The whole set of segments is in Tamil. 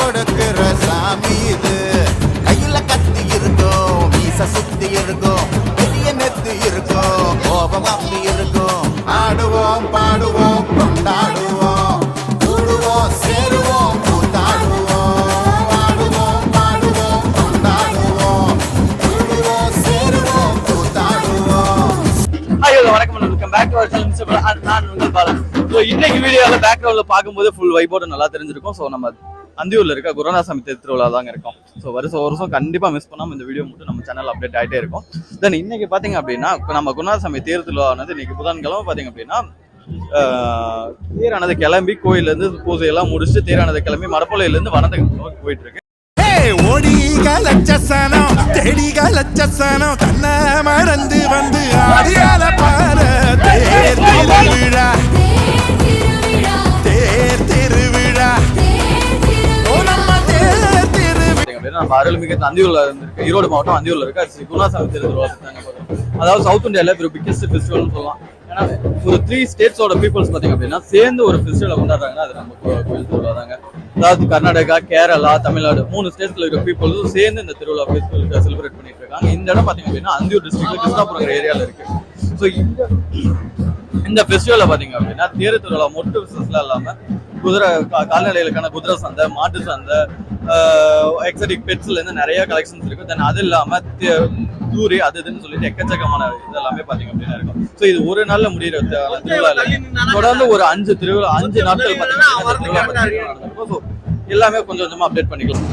கொடுக்கிற சாமி இது. கையில கத்தி இருக்கும் மீச சுத்தி இருக்கும் பெரிய நெத்து இருக்கும் கோபம் அப்படி இருக்கும். ஆடுவோம் பாடுவோம் கொண்டாடுவோம் கூடுவோம் சேருவோம் கூத்தாடுவோம். ஆடுவோம் பாடுவோம் கொண்டாடுவோம் கூடுவோம் சேருவோம் கூத்தாடுவோம். ஹாய் வணக்கம் welcome back to our channel நான் உங்கள் பாலன். ஸோ இன்னைக்கு வீடியோவில் பேக்ரவுண்ட்ல பார்க்கும்போது ஃபுல் வைபோட நல்லா தெரிஞ்சிருக்கும். ஸோ நம்ம அந்தியூர்ல இருக்க குருநாசாமி திருவிழா தாங்க இருக்கோம். ஸோ வருஷம் வருஷம் கண்டிப்பாக மிஸ் பண்ணாமல் இந்த வீடியோ மட்டும் நம்ம சேனல் அப்டேட் ஆகிட்டே இருக்கும். தென் இன்னைக்கு பார்த்தீங்க அப்படின்னா இப்ப நம்ம குருநாசாமி தேர் திருவிழானது இன்னைக்கு புதன்கிழமை பார்த்தீங்க அப்படின்னா தேரானது கிளம்பி கோயிலேருந்து பூஜையெல்லாம் முடிச்சுட்டு தேரானது கிளம்பி மடப்பள்ளையிலேருந்து வனத்துக்கு நோக்கி போயிட்டு இருக்கு. ஓடிக லட்சசனம் தேடிக லட்சசனம் தன்னை மறந்து வந்து ஆடியால பாரு தேர் திருவிழா. பார்த்தீங்கன்னா நம்ம அருள்மிகு அந்தியூரில் இருந்திருக்கு. ஈரோடு மாவட்டம் அந்தியூர்ல இருக்க. ஸ்ரீ குருநாசாமி திருவிழா அதாவது சவுத் இந்தியாவில் ஒரு பிக்கஸ்ட் ஃபெஸ்டிவல்னு சொல்லலாம். ஏன்னா ஒரு த்ரீ ஸ்டேட்ஸோட பீப்புள்ஸ் பார்த்தீங்க அப்படின்னா சேர்ந்து ஒரு ஃபெஸ்டிவலை கொண்டாடுறாங்கன்னா அது நம்ம கோயில் திருவிழா தாங்க. அதாவது கர்நாடகா கேரளா தமிழ்நாடு மூணு ஸ்டேட்ஸில் இருக்க பீப்புள்ஸும் சேர்ந்து இந்த திருவிழா ஃபெஸ்டிவல் செலிப்ரேட் பண்ணிட்டு இருக்காங்க. இந்த இடம் பார்த்தீங்க அப்படின்னா அந்தியூர் டிஸ்ட்ரிக்ட் கிருஷ்ணாபுரம் ஏரியாவில் இருக்கு. ஸோ இந்த இந்த ஃபெஸ்டிவல்ல பாத்தீங்க அப்படின்னா தேர் திருவிழா மொட்டு பிசினஸ்ல இல்லாம குதிரை கால்நடைகளுக்கான குதிரை சந்தை மாட்டு சந்தை எக்ஸடிக் பெட்ஸ்ல இருந்து நிறைய கலெக்ஷன்ஸ் இருக்கு. தென் அது இல்லாம தே- தூரி அது இதுன்னு சொல்லிட்டு எக்கச்சக்கமான இது எல்லாமே பாத்தீங்க அப்படின்னா இருக்கும். ஸோ இது ஒரு நாள்ல முடியிற தி- திருவிழா இல்ல தொடர்ந்து ஒரு அஞ்சு திருவிழா அஞ்சு நாட்கள். So, எல்லாமே கொஞ்சம் கொஞ்சமா அப்டேட் பண்ணிக்கலாம்.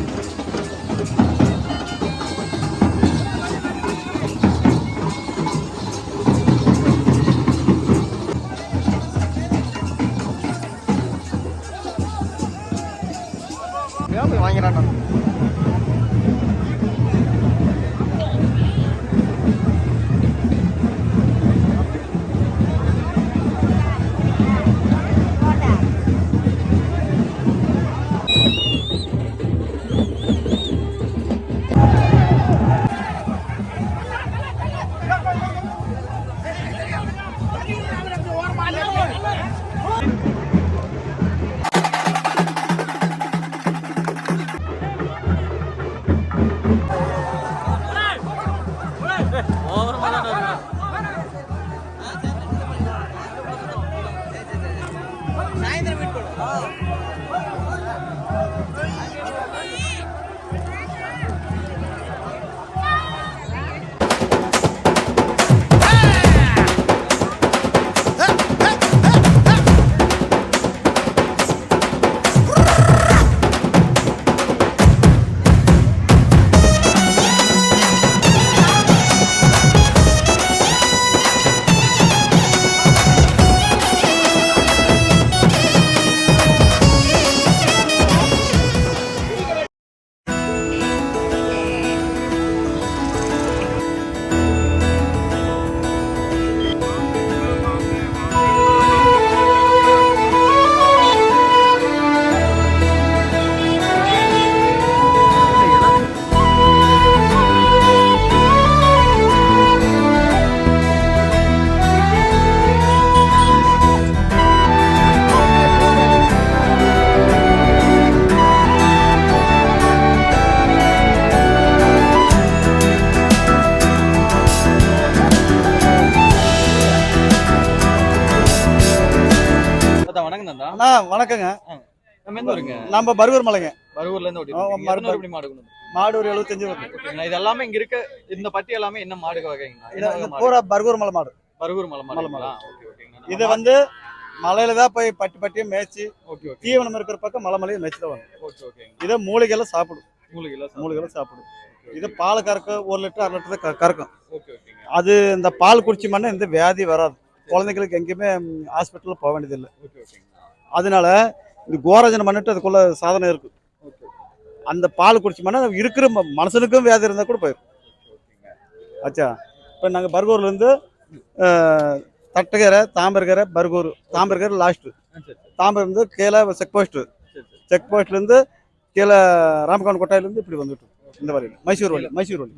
வணக்கங்க. நம்ம எந்த ஊருங்க? நம்ம பருவூர் மலைங்க. பருவூர்ல இருந்து ஓட்டி மாடு? மாடு ஒரு எழுபத்தஞ்சு வருது இது எல்லாமே இங்க இருக்க இந்த பட்டி எல்லாமே என்ன மாடு வகைங்கண்ணா இது என்ன இது வகை மாடு? பூரா பர்கூர் மலை மாடு. பருவூர் மலை மலை ஓகே ஓகேங்கண்ணா இது வந்து மலையில தான் போய் பட்டி பட்டியும் மேய்ச்சி ஓகே ஓகே. தீவனம் இருக்கிற பக்கம் மலை மலையை மேய்ச்சி தான் வரும். ஓகே ஓகேங்க. இதை மூலிகைலாம் சாப்பிடும். மூலிகைல மூலிகைலாம் சாப்பிடும். இது பால் கறக்க ஒரு லிட்டர் அரை லிட்டர் தான் கறக்கும். ஓகே அது இந்த பால் குடிச்சு மண்ணு எந்த வியாதி வராது. குழந்தைங்களுக்கு எங்கேயுமே ஹாஸ்பிட்டலில் போக வேண்டியதில்லை. ஓகே அதனால இந்த கோரஜனை மண்ணிட்டு அதுக்குள்ள சாதனம் இருக்கு. அந்த பால் குடிச்சு மண்ணு இருக்கிற ம- மனுஷனுக்கும் வியாதி இருந்தால் கூட போயிடும் ஆச்சா? இப்போ நாங்கள் பர்கூர்லேருந்து தட்டுக்கரை தாம்பரக்கரை பர்கூர் தாம்பரக்கரை லாஸ்ட்டு ஆ, சரி சரி தாம்பரம் இருந்து கீழே செக் போஸ்ட்டு செக் போஸ்ட்லேருந்து கீழே ராமகான் கொட்டாயிலேருந்து இப்படி வந்துட்டோம் இந்த வரையில் மைசூர் வழி மைசூர் வழி.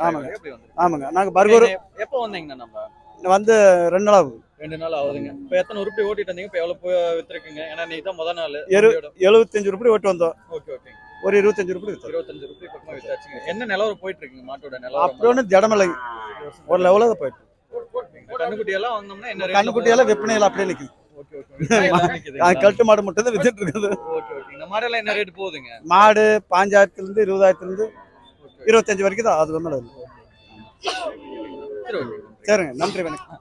ஆமாங்க. ஆமாங்க. நாங்கள் பர்கூர் எப்போ வந்தீங்கண்ணா நம்ம? வந்து ரெண்டு நாள் ஆகுது. ரெண்டு நாள் ஆகுதுங்க. இப்போ எத்தனை உருப்படி ஓட்டிட்டு வந்தீங்க? இப்போ எவ்வளோ வித்துருக்குங்க? ஏன்னா நீ தான் முத நாள். எரு எழுபத்தஞ்சு ரூபாய் ஓட்டு வந்தோம். Okay okay. ஒரு இருபத்தஞ்சு ரூபாய் இருபத்தஞ்சு ரூபாய் பக்கமா வித்தாச்சுங்க. என்ன நிலவரம் போயிட்டு இருக்குங்க மாட்டோட நிலவரம்? அப்புறம் ஜடமலை ஒரு லெவலில் தான் போயிட்டு கண்ணுக்குட்டி எல்லாம் வாங்கினோம்னா என்ன கண்ணுக்குட்டியெல்லாம் விற்பனையில் அப்படியே நிற்குது கட்டு மாடு மட்டும் தான் வித்துட்டு இருக்குது. மாடெல்லாம் என்ன ரேட் போகுதுங்க? மாடு பாஞ்சாயிரத்துலேருந்து இருபதாயிரத்துலேருந்து இருபத்தஞ்சு வரைக்கும் தான். அது ஓகே. சரிங்க. நன்றி வணக்கம்.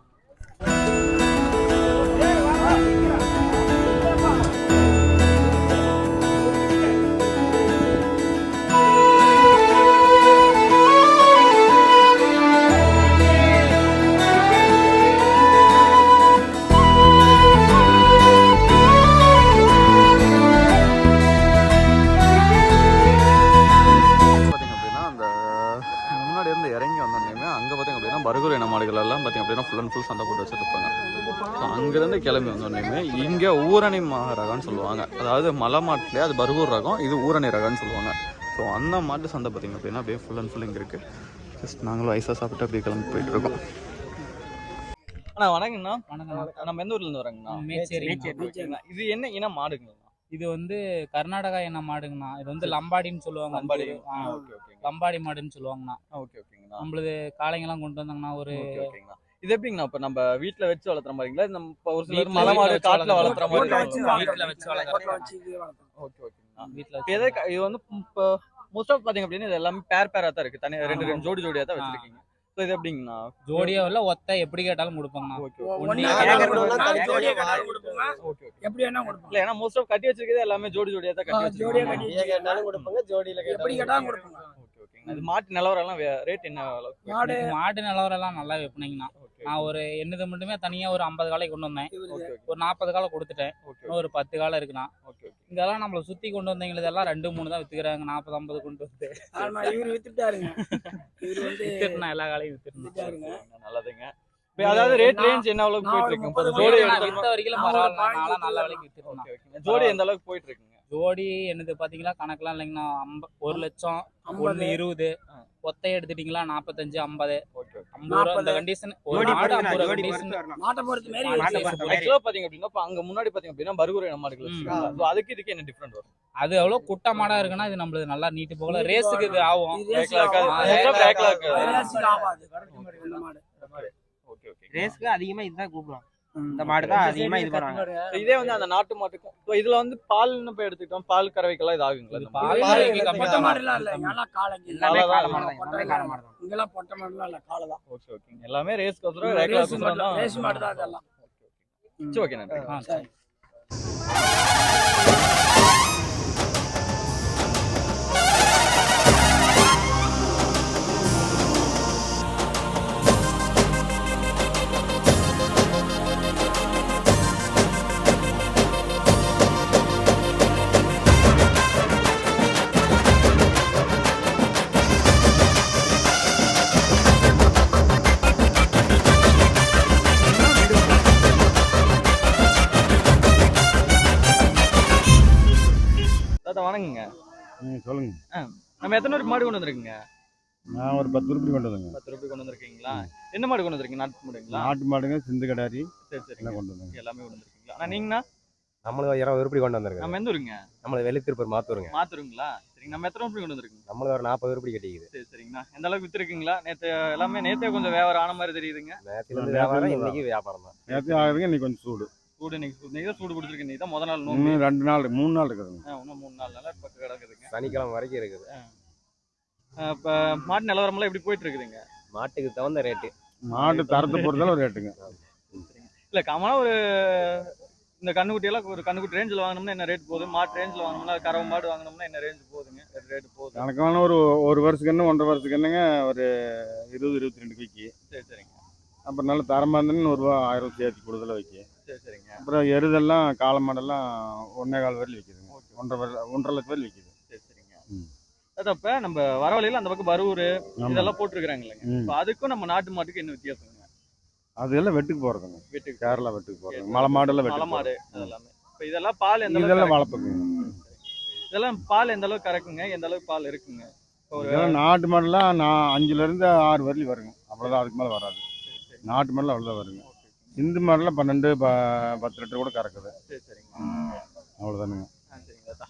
பர்கூர் இன மாடுகள் எல்லாம் பார்த்தீங்க அப்படின்னா ஃபுல் அண்ட் ஃபுல் சண்டை போட்டு வச்சுருப்பாங்க. ஸோ அங்கேருந்து கிளம்பி வந்தோடனே இங்கே ஊரணி ரகம்னு சொல்லுவாங்க. அதாவது மலை மாட்டிலே அது பர்கூர் ரகம் இது ஊரணி ரகம்னு சொல்லுவாங்க. ஸோ அந்த மாட்டு சந்தை பார்த்தீங்க அப்படின்னா அப்படியே ஃபுல் அண்ட் ஃபுல் இங்கே இருக்குது ஜஸ்ட் நாங்களும் ஐஸாக சாப்பிட்டு அப்படியே கிளம்பி போயிட்டு இருக்கோம். அண்ணா வணக்கங்கண்ணா நம்ம எந்த ஊர்லேருந்து வரோங்கண்ணா. இது என்ன இன மாடுங்கண்ணா இது வந்து கர்நாடகா என்ன மாடுங்கண்ணா. இது வந்து லம்பாடின்னு சொல்லுவாங்க லம்பாடி. ஓகே லம்பாடி மாடுன்னு சொல்லுவாங்கண்ணா. ஓகே ஓகேங்கண்ணா நம்மளது காளைங்கெல்லாம் கொண்டு வந்தாங்கன்னா ஒரு இது எப்படிங்கண்ணா இப்ப நம்ம வீட்ல வச்சு வளர்த்துற மாதிரிங்களா? நம்ம இப்ப ஒரு சிலர் மலை மாடு வச்சு காட்டுல வளர்த்துற மாதிரி வீட்ல வச்சு வளர்க்குற ஓகே ஓகேங்கண்ணா. எதை இது வந்து இப்போ மோஸ்ட் ஆஃப் பாத்தீங்க அப்படின்னா இது எல்லாமே பேர் பேரா தான் இருக்கு. தனி ரெண்டு ரெண்டு ஜோடி ஜோடியா தான். வச்சிருக்கீங்க. இது எப்படிங்கண்ணா? ஜோடியா இல்ல ஒத்த எப்படி கேட்டாலும் கொடுப்பாங்கண்ணா. ஓகே எப்படி வேணா கொடுப்போம் இல்ல ஏன்னா மோஸ்ட் ஆஃப் கட்டி வச்சிருக்கிறது எல்லாமே ஜோடி ஜோடியா தான் கட்டி ஜோடியா கட்டி கேட்டாலும் கொடுப்பாங்க ஜோடியில எப்படி கேட்டாலும் கொடுப்போங்க. ஓகேங்க இது மாட்டு நிலவரம் எல்லாம் ரேட் என்ன அளவுக்கு மாடு எனக்கு மாடு நிலவரம் எல்லாம் நல்லா விற்பனைங்கண்ணா நான் ஒரு என்னது மட்டுமே தனியா ஒரு ஐம்பது காலை கொண்டு வந்தேன். ஒரு நாற்பது காலை கொடுத்துட்டேன். இன்னும் ஒரு பத்து காலை இருக்குண்ணா. ஓகே இங்கெல்லாம் நம்மள சுத்தி கொண்டு வந்தீங்களதெல்லாம் ரெண்டு மூணு தான் வித்துக்கிறாங்க. நாற்பது ஐம்பது கொண்டு வந்து. ஆமா இவரு வித்துட்டாருங்க. இவரு வந்து வித்துட்டுனா எல்லா காலையும் வித்துட்டாருங்க. நல்லதுங்க. அதாவது ரேட் ரேஞ்ச் என்ன அளவுக்கு போயிட்டு இருக்கு? ஜோடி வித்த வரைக்கும் பரவாயில்ல. நல்ல. விலைக்கு ஓகே ஜோடி எந்த அளவுக்கு போயிட்டு இருக்குங்க? ஜோடி என்னது பாத்தீங்களா? கணக்கெல்லாம் இல்லைங்கண்ணா. ஐம்ப ஒரு லட்சம் ஒண்ணு இருபது. ஒத்தையை எடுத்துட்டீங்களா? நாற்பத்தஞ்சு ஐம்பது ஐம்பது ரூபா இந்த நாற்பது. கண்டிஷன் ஒரு மாடு ஐம்பது ரூபா கண்டிஷன் மாட்டை பொறுத்த மாரி மாட்டை இருக்கு. பொறுத்த ஆக்சுவலா பாத்தீங்க அப்படின்னா இப்ப அங்க முன்னாடி பாத்தீங்க அப்படின்னா பர்கூர் இன மாடுகள் ம். வச்சிருக்காங்க. So அதுக்கு இதுக்கு என்ன டிஃபரெண்ட் வரும்? அது எவ்வளவு குட்டை மாடா இருக்குன்னா இது நம்மளுக்கு நல்லா நீட்டு போகல. நீட்டு ரேஸுக்கு இது ஆகும். ரேஸுக்கு அதிகமா இதுதான் கூப்பிடலாம் இந்த மாடு தான் அதிகமா இது பண்ணுவாங்க இதே வந்து அந்த நாட்டு மாட்டுக்கும் இப்போ இதுல வந்து பால்னு போய் எடுத்துக்கிட்டோம் பால் கறவைக்கெல்லாம் இது ஆகுங்களா பால். மாடுலாம் இல்ல. எல்லாமே அவ்வளவுதான். காளை மாடு தான் எல்லாமே காளை மாடு தான் இங்கெல்லாம் பொட்டை மாடுலாம் இல்ல, காளை தான். ஓகே ஓகே எல்லாமே ரேஸ் கோசரம் ரேஸ் மாடு தான். தான் அதெல்லாம். சரி ஓகே நன்றி வணங்குங்க ம் சொல்லுங்க. நம்ம எத்தனை ரூபாய் மாடு கொண்டு வந்திருக்கீங்க? நான் ஒரு பத்து ரூபாய் கொண்டு வந்தேங்க. பத்து ரூபாய் கொண்டு வந்திருக்கீங்களா? என்ன மாடு கொண்டு வந்திருக்கீங்க? நாட்டு மாடுங்களா? நாட்டு மாடுங்க சிந்து கடாரி சரி சரி கொண்டு வந்தேங்க. எல்லாமே கொண்டு வந்திருக்கீங்களா? ஆனா நீங்கண்ணா? நம்மளுக்கு இருபது உருப்படி கொண்டு வந்திருக்கோம் நம்ம எந்த ஊருங்க? நம்மளுக்கு வெளித்திருப்பூர் மாத்தூருங்க. மாத்துருங்களா? சரிங்க நம்ம எத்தனை ரூபாய் கொண்டு வந்திருக்கீங்க? நம்மளுக்கு ஒரு நாற்பது உருப்படி கட்டிக்குது. சரி சரிங்கண்ணா. எந்த அளவுக்கு வித்துருக்கீங்களா? நேத்து எல்லாமே நேத்தே கொஞ்சம் வியாபாரம் ஆன மாதிரி தெரியுதுங்க. நேத்துல இருந்து வியாபாரம் இன்னைக்கு வியாபாரம் தான். நேற்று ஆகுதுங்க இன்னைக்கு கொஞ்சம் சூடு. சூடு இன்னைக்கு தான் சூடு பிடிச்சிருக்கு. இன்னைக்கு தான் முத நாள் நோம்பு. இன்னும் ரெண்டு நாள் மூணு நாள் இருக்குதுங்க ஆ, இன்னும் மூணு நாள் நாளா பக்கம் கிடக்குதுங்க. சனிக்கிழமை வரைக்கும் இருக்குது. இப்ப மாட்டு நிலவரமெல்லாம் எப்படி போயிட்டு இருக்குதுங்க மாட்டுக்கு தகுந்த ரேட்டு. மாட்டு தரத்தை பொறுத்தாலும் ஒரு ரேட்டுங்க. இல்ல காமனா ஒரு இந்த கண்ணுக்குட்டி எல்லாம் ஒரு கண்ணுக்குட்டி ரேஞ்சில் வாங்கினோம்னா என்ன ரேட் போகுது? மாட்டு ரேஞ்சில் வாங்கினோம்னா கறவை மாடு வாங்கினோம்னா என்ன ரேஞ்ச் போகுதுங்க? ரேட் போகுது. கணக்கான ஒரு ஒரு வருஷத்துக்கு ஒன்றரை வருஷத்துக்கு என்னங்க ஒரு இருபது இருபத்தி ரெண்டு விக்கி சரி சரிங்க. அப்புறம் நல்ல தரமாக இருந்ததுன்னு நூறுரூவா ஆயிரம் சேர்த்து கூடுதலாக விற்கி சரி சரிங்க. அப்புறம் எருதெல்லாம் காளை மாடெல்லாம் ஒன்றே கால் வரையில் விற்கிதுங்க ஒன்றரை ஒன்றரை லட்சம் வரையில் விற்கிது சரி சரிங்க. அதப்ப நம்ம வர வழியில அந்த பக்கம் பரூர் இதெல்லாம் போட்டிருக்கிறாங்க இல்லைங்க. இப்போ அதுக்கும் நம்ம நாட்டு மாட்டுக்கு என்ன வித்தியாசங்க? அதெல்லாம் வெட்டுக்கு போகிறதுங்க வீட்டுக்கு கேரளா வெட்டுக்கு போகிறதுங்க மலை மாடெல்லாம் மலை மாடு அதெல்லாமே இப்போ இதெல்லாம் பால் எந்த இதெல்லாம் கறக்கும்? வளர்ப்புக்குங்க இதெல்லாம் பால் எந்த அளவுக்கு கறக்குங்க? எந்த அளவுக்கு பால் இருக்குங்க? இதெல்லாம் நாட்டு மாடெல்லாம் நான் அஞ்சுலேருந்து ஆறு வரலையும் வருங்க. அவ்வளோதான் அதுக்கு மேலே வராது. நாட்டு மாடெல்லாம் அவ்வளோதான் வருங்க. சிந்து மாடெல்லாம் பன்னெண்டு ப பத்து லிட்டர் கூட கறக்குது. சரி சரிங்க. அவ்வளோதானுங்க ஆ சரிங்க.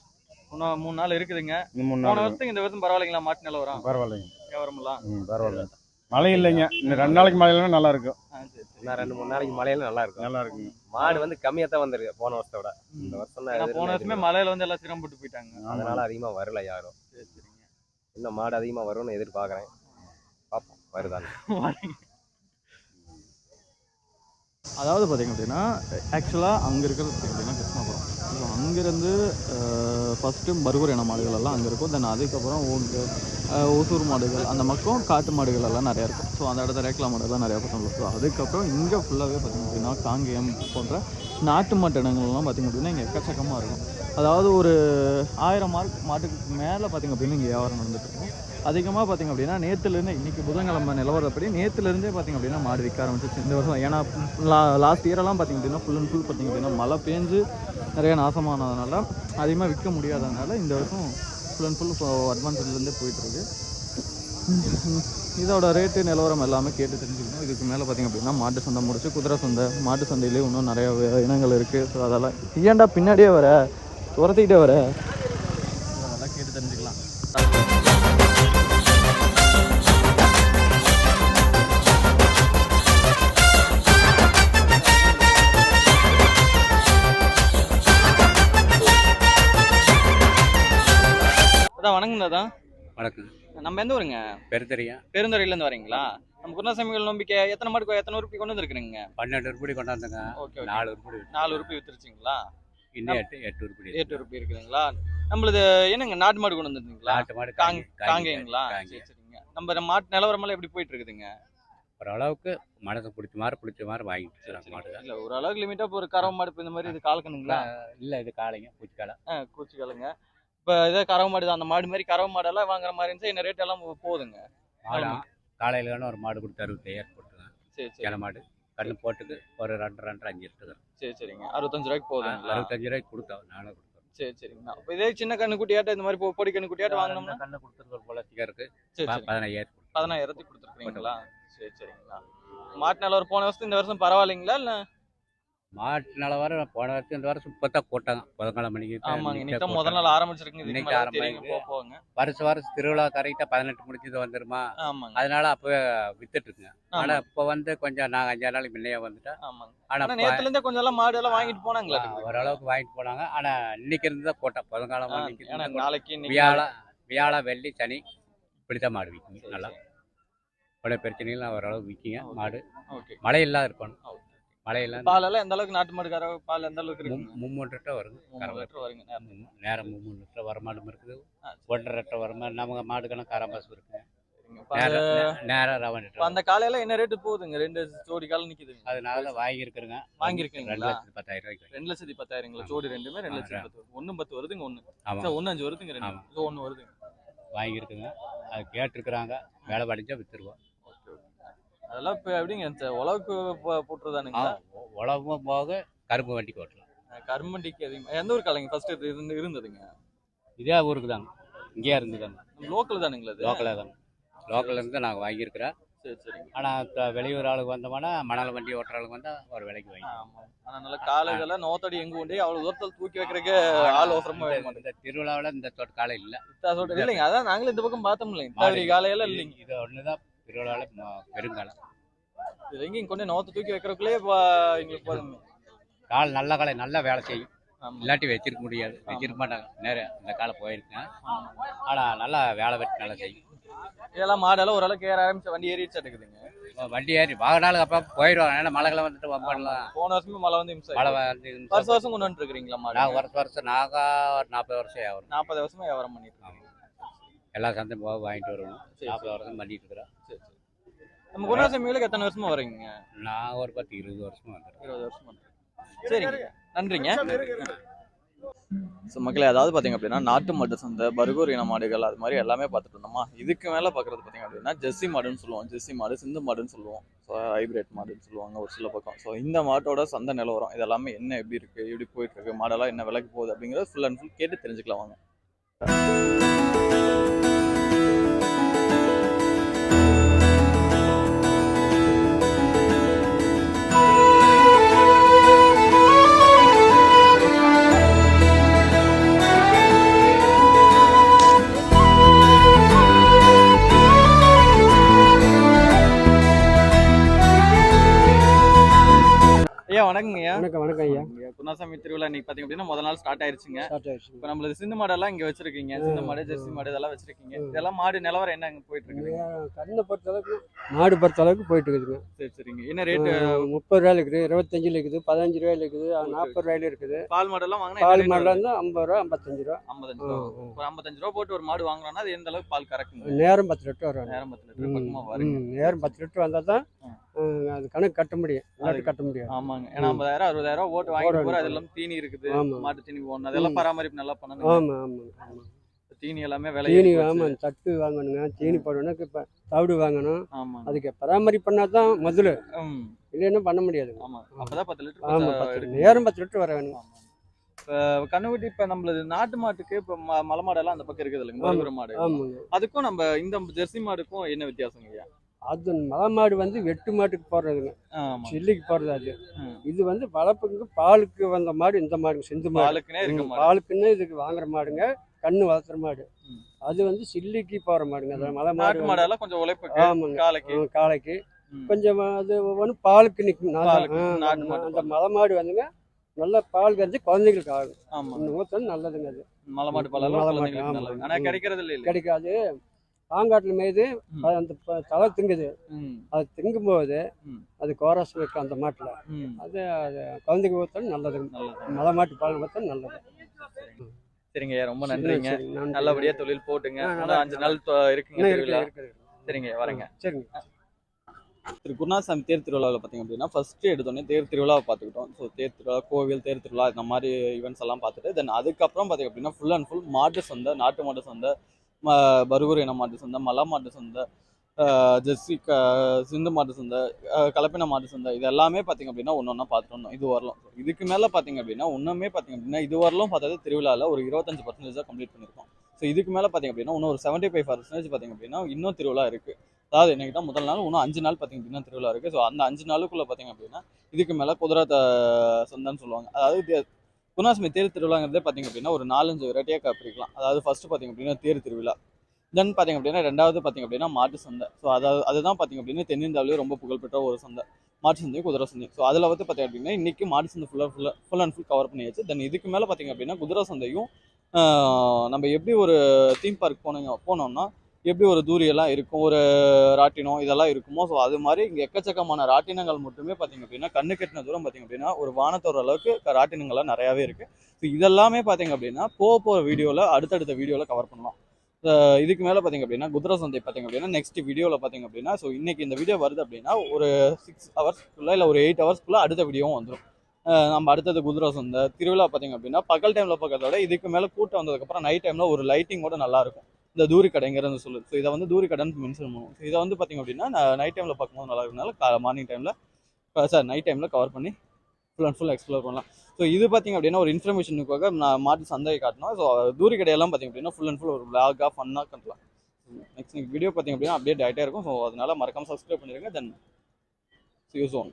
இன்னும் மூணு நாள் இருக்குதுங்க. இந்த மூணு போன நாள் வருஷத்துக்கு இந்த வருஷம் பரவாயில்லைங்களா? மாட்டு நிலவரம் பரவாயில்லைங்க. வியாபாரமெல்லாம்? ம் பரவாயில்ல மழை இல்லைங்க. இன்னும் ரெண்டு நாளைக்கு மழை இல்லைன்னா நல்லா இருக்கும் ஆ சரி சரி. இன்னும் ரெண்டு மூணு நாளைக்கு மழையில நல்லா இருக்கும் நல்லா இருக்குங்க. மாடு வந்து கம்மியா தான் வந்திருக்கு போன வருஷத்தோட இந்த வருஷம் ஏன்னா போன வருஷமே மழையில வந்து எல்லாம் சிரமப்பட்டு போயிட்டாங்க. அதனால அதிகமா வரல யாரும். சரி சரிங்க. இன்னும் மாடு அதிகமா வரும்னு எதிர்பார்க்கறேன். பார்ப்போம். வருதான்னு. அதாவது பார்த்தீங்க அப்படின்னா ஆக்சுவலாக அங்கே இருக்கிறது பார்த்தீங்க அப்படின்னா கிருஷ்ணாபுரம். ஸோ அங்கேருந்து ஃபஸ்ட்டு பர்கூர் இன மாடுகள் எல்லாம் அங்கே இருக்கும். தென் அதுக்கப்புறம் ஓங்கு ஓசூர் மாடுகள் அந்த பக்கம் காட்டு மாடுகள் எல்லாம் நிறையா இருக்கும். ஸோ அந்த இடத்துல ரேக்லா மாடுகள்லாம் நிறையா பக்கம் இருக்கும். ஸோ அதுக்கப்புறம் இங்கே ஃபுல்லாகவே பார்த்திங்க அப்படின்னா காங்கேயம் போன்ற நாட்டு மாட்டு இடங்கள்லாம் பார்த்தீங்க அப்படின்னா இங்கே எக்கச்சக்கமாக இருக்கும். அதாவது ஒரு ஆயிரம் மார்க் மாட்டுக்கு மேலே பார்த்தீங்க அப்படின்னா இங்கே வியாபாரம் நடந்துட்டு இருக்கும். அதிகமாக பார்த்தீங்க அப்படின்னா நேற்றுலேருந்து இன்றைக்கி புதன்கிழமை நிலவரப்படி நேற்றுலேருந்தே பார்த்தீங்க அப்படின்னா மாடு விற்க ஆரம்பிச்சிச்சு இந்த வருஷம் ஏன்னா லா லாஸ்ட் இயரெல்லாம் பார்த்தீங்க அப்படின்னா ஃபுல் அண்ட் ஃபுல் பார்த்தீங்க அப்படின்னா மழை பேஞ்சு நிறைய நாசமானதுனால அதிகமாக விற்க முடியாததுனால இந்த வருஷம் ஃபுல் அண்ட் ஃபுல் அட்வான்ஸ்லேருந்தே போயிட்டுருக்கு. இதோட ரேட்டு நிலவரம் எல்லாமே கேட்டு தெரிஞ்சுக்கணும். இதுக்கு மேலே பார்த்தீங்க அப்படின்னா மாட்டு சந்தை முடிச்சு குதிரை சந்தை மாட்டு சந்தையிலே இன்னும் நிறைய இனங்கள் இருக்குது ஸோ அதெல்லாம் ஏன்டா பின்னாடியே வர? துரத்திக்கிட்டே வர? வணக்கம் தாதா வணக்கம். நம்ம எந்த ஊருங்க? பெருத்தரியா பெருந்துறையிலேருந்து வரீங்களா? நம்ம குருணாசாமிகள் நம்பிக்கை எத்தனை மாடு எத்தனை உருப்பி கொண்டு வந்துருக்குறீங்க? பன்னெண்டு உருப்படி கொண்டாந்துங்க. ஓகே நாலு உருப்படி நாலு உருப்பி வித்துருச்சிங்களா? இன்னும் எட்டு எட்டு உருப்படி எட்டு உருப்பி இருக்குதுங்களா? நம்மளது என்னங்க நாட்டு மாடு கொண்டு வந்துருந்தீங்களா? நாட்டு மாடு காங்க காங்கி- காங்கேங்களா காங்கி. சரி சரிங்க. நம்ம மாட்டு நிலவரமெல்லாம் எப்படி போயிட்டு இருக்குதுங்க ஓரளவுக்கு மனசு பிடிச்ச மாதிரி பிடிச்ச மாதிரி வாங்கிட்டு மாடு இல்ல ஓரளவுக்கு லிமிட்டா இப்போ ஒரு கறவை மாடு இந்த மாதிரி இது காலக்கணுங்களா இல்ல இது காளைங்க பூச்சிக்காலை கூச்சி காலுங்க இப்போ இதே கறவை மாடு தான். அந்த மாடு மாதிரி கறவை மாடெல்லாம் வாங்குற மாதிரி இருந்துச்சு என்ன ரேட் எல்லாம் போகுதுங்க காலையில ஒரு மாடு கொடுத்து அறுபத்தையாயிரம் போட்டுருங்க சரி சரி. மாடு. கண்ணு போட்டுக்கு ஒரு ரெண்டு ரெண்டு அஞ்சு எடுத்துக்கிறேன் சரி சரிங்க. அறுபத்தஞ்சு ரூபாய்க்கு போகுதுங்களா அறுபத்தஞ்சு ரூபாய்க்கு கொடுத்தோம். நானும் கொடுத்தோம். சரி சரிங்கண்ணா. இப்போ இதே சின்ன கண்ணு குட்டியாட்ட இந்த மாதிரி பொடி கண்ணு குட்டியாட்ட வாங்கினோம்னா கண்ணு கொடுத்துருக்க போல இருக்கு. பதினாயிரம் பதினாயிரத்துக்கு கொடுத்துருக்கீங்களா? சரி சரிங்கண்ணா. மாட்டு நிலவரம் போன வருஷம் இந்த வருஷம் பரவாயில்லைங்களா இல்லை? மாட்டு நிலவரம் போன வருஷம் இந்த வருஷம் இப்போ தான் போட்டாங்க. புதன்கிழமை மணிக்கு தான் ஆமாங்க இன்னைக்கு தான் தான் முதல் நாள் ஆரம்பிச்சிருக்குங்க இன்னைக்கு மேல ஆரம்பம் தெரியுங்க ஆயிடுது. போக போங்க வருஷம் வருஷம் திருவிழா கரெக்டாக பதினெட்டு முடிஞ்சது வந்துருமா? ஆமாங்க. அதனால அப்பவே வித்துட்டு இருக்குங்க ஆனா ஆமா இப்போ வந்து கொஞ்சம் நாங்கள் அஞ்சாறு நாளைக்கு முன்னையே வந்துட்டா. ஆமாங்க. ஆனா ஆனா இப்ப- நேத்துல இருந்தே கொஞ்சம் எல்லாம் மாடு எல்லாம் வாங்கிட்டு போனாங்களா ஓரளவுக்கு வாங்கிட்டு போனாங்க. ஆனா இன்னைக்கு இருந்து தான் ஏன்னா இருந்து தான் நாளைக்கு இன்னைக்கு வியாழ வியாழ வெள்ளி சனி இப்படித்தான் மாடு விற்குங்க நல்லா. பல பிரச்சனைகள் ஓரளவு விற்கிங்க மாடு. மழை இல்லாத இருக்கணும். ஓகே. மழை இல்லாத பால் எல்லாம் எந்த அளவுக்கு நாட்டு மாடு கறவை பால் எந்த அளவுக்கு இருக்குங்க? மும்மூணு லிட்டர் வருங்க மூணு லிட்டர் வருங்க நேரம். மும்மூணு லிட்டர் வர மாடும் இருக்குது ஒன்றரை லிட்டர் வர மாதிரி நமக்கு மாடுக்கெல்லாம் கரம்பாசு இருக்குங்க. அந்த- காலையில என்ன ரேட்டு போகுதுங்க? ரெண்டு ஜோடி காலம் நிக்குதுங்க. அதனால தான் வாங்கியிருக்கிறேங்க. வாங்கியிருக்கீங்களா? ரெண்டு லட்சத்து பத்தாயிரம் ரூபாய்க்கு ரெண்டு லட்சத்தி பத்தாயிரங்களா? ஜோடி ரெண்டுமே ரெண்டு லட்சத்தி பத்து. ஒன்னும் பத்து வருதுங்க சரி, ஒண்ணு அஞ்சு வருதுங்க ரெண்டு. ஒண்ணு வருதுங்க. வாங்கியிருக்குங்க. அது கேட்டிருக்கிறாங்க. வேலை படிச்சா வித்துருவோம். அதெல்லாம் இப்ப எப்படிங்க? இந்த உழவுக்கு போ- போட்டுறதானுங்களா? உழவும் போக கரும்பு வண்டி ஓட்டலாம் கருமண்டிக்கு அதிகமா எந்த ஊர் காலைங்க ஃபர்ஸ்ட் இருந்து இருந்ததுங்க? இதே ஊருக்கு தாங்க. இங்கேயே இருந்துதாங்க லோக்கல் தானுங்களா அது லோக்கலாக தாங்க. லோக்கல்ல இருந்து நாங்கள் வாங்கியிருக்கிறோம். சரி சரிங்க. ஆனால் வெளியூர் ஆளுக்கு வந்தோம்னா மணல் வண்டி ஓட்டுற ஆளுக்கு வந்தால் ஒரு விலைக்கு வாங்கி ஆமா. ஆனா நல்ல காலையில நோத்தடி எங்க கொண்டு அவ்வளவு தூரத்துல தூக்கி வைக்கிறதுக்கு ஆள் அவசரமா வேணும் இந்த- திருவிழாவில் இந்த தோட்ட காலை இல்லை. இல்லைங்க. அதான் நாங்களும் இந்த பக்கம் பார்த்தோம் இல்லைங்க. தவறி காலையில இல்லைங்க. இது ஒன்று தான் திருவிழாவில் பெருங்காலம். இங்க கொண்டு நோத்த தூக்கி வைக்கிறதுக்குள்ளே எங்களுக்கு போதும். கால் நல்ல காலை நல்லா வேலை செய்யும். இல்லாட்டி வச்சிருக்க முடியாது. வச்சிருக்க மாட்டாங்க. நேரம் இந்த காலை போயிருக்கேன். ஆனால் நல்லா வேலை வெட்டி நல்லா செய்யும். இதெல்லாம் மாடெல்லாம் ஓரளவுக்கு ஏற ஆரம்பிச்சு வண்டி ஏறிச்சு எடுக்குதுங்க வண்டி ஏறி வாகனாலுக்கு அப்போ போயிடுவாங்க ஏன்னா மழைகளை வந்துட்டு வம்படலாம் போன வருஷமே மழை வந்து மழை. வந்து வருஷம் வருஷம் கொண்டு வந்துட்டு இருக்கிறீங்களா நான் வருஷம் வருஷம் நாங்கள் ஒரு நாற்பது வருஷம் ஆகும் நாற்பது வருஷமா வியாபாரம் பண்ணிட்டு எல்லா சந்தையும் போக வாங்கிட்டு வருவோம். சரி, நாற்பது வருஷம் பண்ணிட்டு இருக்கிறோம். சரி சரி. நம்ம குணாசமிகளுக்கு எத்தனை வருஷமா வரீங்க நான் ஒரு பத்து இருபது வருஷமா வந்துருக்கேன் இருபது வருஷமா சரிங்க நன்றிங்க. ஸோ மக்களே அதாவது பார்த்தீங்க அப்படின்னா நாட்டு மாட்டு சந்தை பர்கூர் இன மாடுகள் அது மாதிரி எல்லாமே பார்த்துட்டு இருந்தோமா இதுக்கு மேலே பார்க்குறது பார்த்தீங்க அப்படின்னா ஜெர்சி மாடுன்னு சொல்லுவோம். ஜெர்சி மாடு சிந்து மாடுன்னு சொல்லுவோம். ஸோ ஹைபிரிட் மாடுன்னு சொல்லுவாங்க ஒரு சில பக்கம். ஸோ இந்த மாட்டோட சந்தை நிலவரம் இதெல்லாமே என்ன எப்படி இருக்குது எப்படி போயிட்டு இருக்கு மாடெல்லாம் என்ன விலைக்கு போகுது அப்படிங்கிறத ஃபுல் அண்ட் ஃபுல் கேட்டு தெரிஞ்சுக்கலாம் வாங்க. ஐயா வணக்கங்க ஐயா வணக்கம் வணக்கம் ஐயா. குருநாசாமி திருவிழா இன்னைக்கு பாத்தீங்க அப்படின்னா முதல் நாள் ஸ்டார்ட் ஆயிருச்சுங்க. ஸ்டார்ட் ஆயிடுச்சு இப்போ நம்மளது சிந்து மாடெல்லாம் இங்க வச்சிருக்கீங்க. சிந்து மாடு ஜெர்சி மாடு இதெல்லாம் வச்சிருக்கீங்க. இதெல்லாம் மாடு நிலவரம் என்ன அங்க போயிட்டு இருக்குது? கண்ணை பொறுத்த அளவுக்கு மாடு பொறுத்த அளவுக்கு போயிட்டு இருக்குதுங்க. சரி சரிங்க. என்ன அஹ் முப்பது ரூபாயில இருக்குது இருபத்தஞ்சில் இருக்குது பதினஞ்சு ரூபாயில இருக்குது நாற்பது ரூபாயில இருக்குது. பால் மாடெல்லாம் வாங்கினா பால் மாடுல இருந்து ஐம்பது ரூபா ஐம்பத்தஞ்சு ரூபா. ஐம்பத்தஞ்சு ரூபா. ஒரு ஐம்பத்தஞ்சு ரூபா போட்டு ஒரு மாடு வாங்குறோம்னா அது எந்த அளவுக்கு பால் கறக்குங்க? நேரம் பத்து லிட்டர் வரும் நேரம் பத்து லிட்டர் நேரம் பத்து லிட்டர் வந்தால் தான் அது கணக்கு கட்ட முடியும். இல்லாட்டி அது- கட்ட முடியாது. ஆமாங்க. ஏன்னா ஐம்பதாயிரம் அறுபதாயிரம் போட்டு வாங்கி போடணும், போற அதெல்லாம் தீனி இருக்குது. ஆமா. மாட்டு தீனி போடணும். அதெல்லாம். பராமரிப்பு நல்லா பண்ணணும் ஆமாம் ஆமாம் ஆமாம். தீனி எல்லாமே விலை தீனி. ஆமாம் தட்டு வாங்கணுங்க. தீனி போடணும் இப்போ தவிடு வாங்கணும். ஆமா அதுக்கு பராமரிப்பு பண்ணால் தான் முதல்ல ம். இல்லைன்னா பண்ண முடியாது ஆமா. அப்பதான் பத்து லிட்டர் ஆமாம் பத்து. நேரம் பத்து லிட்டர் வர வேணும். ஆமா. இப்ப கண்ணுக்குட்டி இப்ப நம்மளது நாட்டு மாட்டுக்கு இப்ப மலை மாடெல்லாம் அந்த பக்கம் இருக்குது இல்லைங்க. ஆமா. மாடு. அதுக்கும் நம்ம இந்த ஜெர்சி மாடுக்கும் என்ன வித்தியாசங்க ஐயா? அது மலை மாடு வந்து வெட்டு மாட்டுக்கு போடுறதுங்க. சில்லிக்கு போடுறது அது. இது வந்து வளர்ப்புக்கு பாலுக்கு வந்த மாடு இந்த மாடு. செந்து மாடு மாடு. பாலுக்குன்னு இதுக்கு வாங்குற மாடுங்க கண்ணு வளர்த்துற மாடு. அது வந்து சில்லிக்கு போற மாடுங்க. அது மலை மாடு மாடெல்லாம் கொஞ்சம் உழைப்புக்கு ஆமாங்க. காலைக்கு. கொஞ்சம் அது ஒவ்வொன்று பாலுக்கு நிற்கும் அந்த. மலை மாடு வந்துங்க நல்ல பால் கரைச்சி குழந்தைங்களுக்கு ஆகும். ஆமா. இந்த ஊத்தல் நல்லதுங்க அது. மலை பாலெல்லாம் மலை மாட்டு, குழந்தைங்களுக்கு ஆமா. நல்லது. ஆனா ம். கிடைக்கிறது கிடைக்காது. பாங்காட்டில் மேய்து ம். அது அந்த தலை திங்குது. அது திங்கும்போது ம். அது கோரஸ் வைக்கும் அந்த மாட்டில். அது அது குழந்தைக்கு நல்லதுங்க நல்லது. மலை மாட்டு பால் ஊத்தல் நல்லது. சரிங்க ரொம்ப நன்றிங்க. நல்லபடியா தொழில் போட்டுங்க. அஞ்சு நாள் இருக்குங்க சரிங்க வரேங்க. சரிங்க. திரு குருநாசாமி தேர் திருவிழாவில் பார்த்தீங்க அப்படின்னா ஃபர்ஸ்ட் எடுத்தோடனே தேர் திருவிழாவை பார்த்துக்கிட்டோம். ஸோ தேர் திருவிழா கோவில் தேர் திருவிழா இந்த மாதிரி ஈவெண்ட்ஸ் எல்லாம் பார்த்துட்டு தென் அதுக்கப்புறம் பார்த்தீங்க அப்படின்னா ஃபுல் அண்ட் ஃபுல் மாட்டு சந்தை நாட்டு மாட்டு சந்தை பருகூர் இன மாட்டு சந்தை மலை மாட்டு சந்தை ஜெர்சி க சிந்து மாட்டு சந்தை கலப்பின மாட்டு சந்தை இது எல்லாமே பார்த்தீங்க அப்படின்னா ஒன்று ஒன்றா பார்த்துட்டு வந்தோம். இது வரலாம். இதுக்கு மேலே பார்த்தீங்க அப்படின்னா ஒன்றுமே பார்த்தீங்க அப்படின்னா இது வரலாம் பார்த்தது திருவிழாவில் ஒரு இருபத்தஞ்சு பர்சன்டேஜ் தான் கம்ப்ளீட் பண்ணியிருக்கோம் ஸோ இதுக்கு மேலே பார்த்தீங்க அப்படின்னா இன்னும் ஒரு செவன்ட்டி ஃபைவ் பர்சன்டேஜ் பார்த்தீங்க அப்படின்னா இன்னும் திருவிழா இருக்குது அதாவது என்னைக்கு தான் முதல் நாள் இன்னும் அஞ்சு நாள் பார்த்தீங்க அப்படின்னா திருவிழா இருக்குது ஸோ அந்த அஞ்சு நாளுக்குள்ளே பார்த்திங்க அப்படின்னா இதுக்கு மேலே குதிரை சந்தைன்னு சொல்லுவாங்க. அதாவது தே- தேர் திருவிழாங்கிறதே பார்த்தீங்க அப்படின்னா ஒரு நாலஞ்சு வெரைட்டியாக பிரிக்கலாம் அதாவது ஃபர்ஸ்ட் பார்த்தீங்க அப்படின்னா தேர் திருவிழா. தென் பார்த்தீங்க அப்படின்னா ரெண்டாவது பார்த்தீங்க அப்படின்னா மாட்டு சந்தை. ஸோ அதாவது அதுதான் பார்த்தீங்க அப்படின்னா தென்னிந்தியாவிலேயே ரொம்ப புகழ்பெற்ற ஒரு சந்தை. மாட்டு சந்தை குதிரை சந்தை ஸோ அதில் வந்து பார்த்தீங்க அப்படின்னா இன்றைக்கி மாட்டு சந்தை ஃபுல்லாக ஃபுல்லாக ஃபுல் அண்ட் ஃபுல் கவர் பண்ணியாச்சு. தென் இதுக்கு மேலே பார்த்தீங்க அப்படின்னா குதிரை சந்தையும் நம்ம எப்படி ஒரு தீம் பார்க் போனோங்க போனோம்னா எப்படி ஒரு தூரியெல்லாம் இருக்கும் ஒரு ராட்டினம் இதெல்லாம் இருக்குமோ ஸோ அது மாதிரி இங்கே எக்கச்சக்கமான ராட்டினங்கள் மட்டுமே பார்த்தீங்க அப்படின்னா கண்ணு கட்டின தூரம் பார்த்தீங்க அப்படின்னா ஒரு வானத்தோர அளவுக்கு ராட்டினங்கள்லாம் நிறையாவே இருக்குது ஸோ இதெல்லாமே பார்த்திங்க அப்படின்னா போக போகிற வீடியோவில் அடுத்தடுத்த வீடியோவில் கவர் பண்ணலாம். இதுக்கு மேலே பார்த்தீங்க அப்படின்னா குதிரை சந்தை பார்த்தீங்க அப்படின்னா நெக்ஸ்ட் வீடியோவில் பார்த்தீங்க அப்படின்னா ஸோ இன்றைக்கி இந்த வீடியோ வருது அப்படின்னா ஒரு சிக்ஸ் ஹவர்ஸ்க்குள்ளே இல்லை ஒரு எயிட் ஹவர்ஸ்க்குள்ளே அடுத்த வீடியோவும் வந்துடும் நம்ம அடுத்தது குதிரை சந்தை திருவிழா பார்த்தீங்க அப்படின்னா பகல் டைமில் பார்க்கறத விட இதுக்கு மேலே கூட்டம் வந்ததுக்கப்புறம் நைட் டைமில் ஒரு லைட்டிங்கோட கூட நல்லாயிருக்கும் இந்த தூரி கடைங்கிறது சொல்லுது. ஸோ இதை வந்து தூரி கடைன்னு மென்ஷன் பண்ணுவோம் ஸோ இதை வந்து பார்த்தீங்க அப்படின்னா நைட் டைமில் பார்க்கும்போது நல்லா இருக்கனால மார்னிங் டைமில் சார் நைட் டைமில் கவர் பண்ணி ஃபுல் அண்ட் ஃபுல் எக்ஸ்ப்ளோர் பண்ணலாம். ஸோ இது பார்த்தீங்க அப்படின்னா ஒரு இன்ஃபர்மேஷனுக்காக நான் மாட்டு சந்தையை காட்டணும். ஸோ தூரி கடையெல்லாம் பார்த்தீங்க அப்படின்னா ஃபுல் அண்ட் ஃபுல் ஒரு பிளாகாக ஃபன்னாக கட்டலாம். நெக்ஸ்ட் வீடியோ பார்த்தீங்க அப்படின்னா அப்டேட் ஆகிட்டே இருக்கும். ஸோ அதனால் மறக்காமல் சப்ஸ்கிரைப் பண்ணிடுங்க தென் யூஸ் ஒன்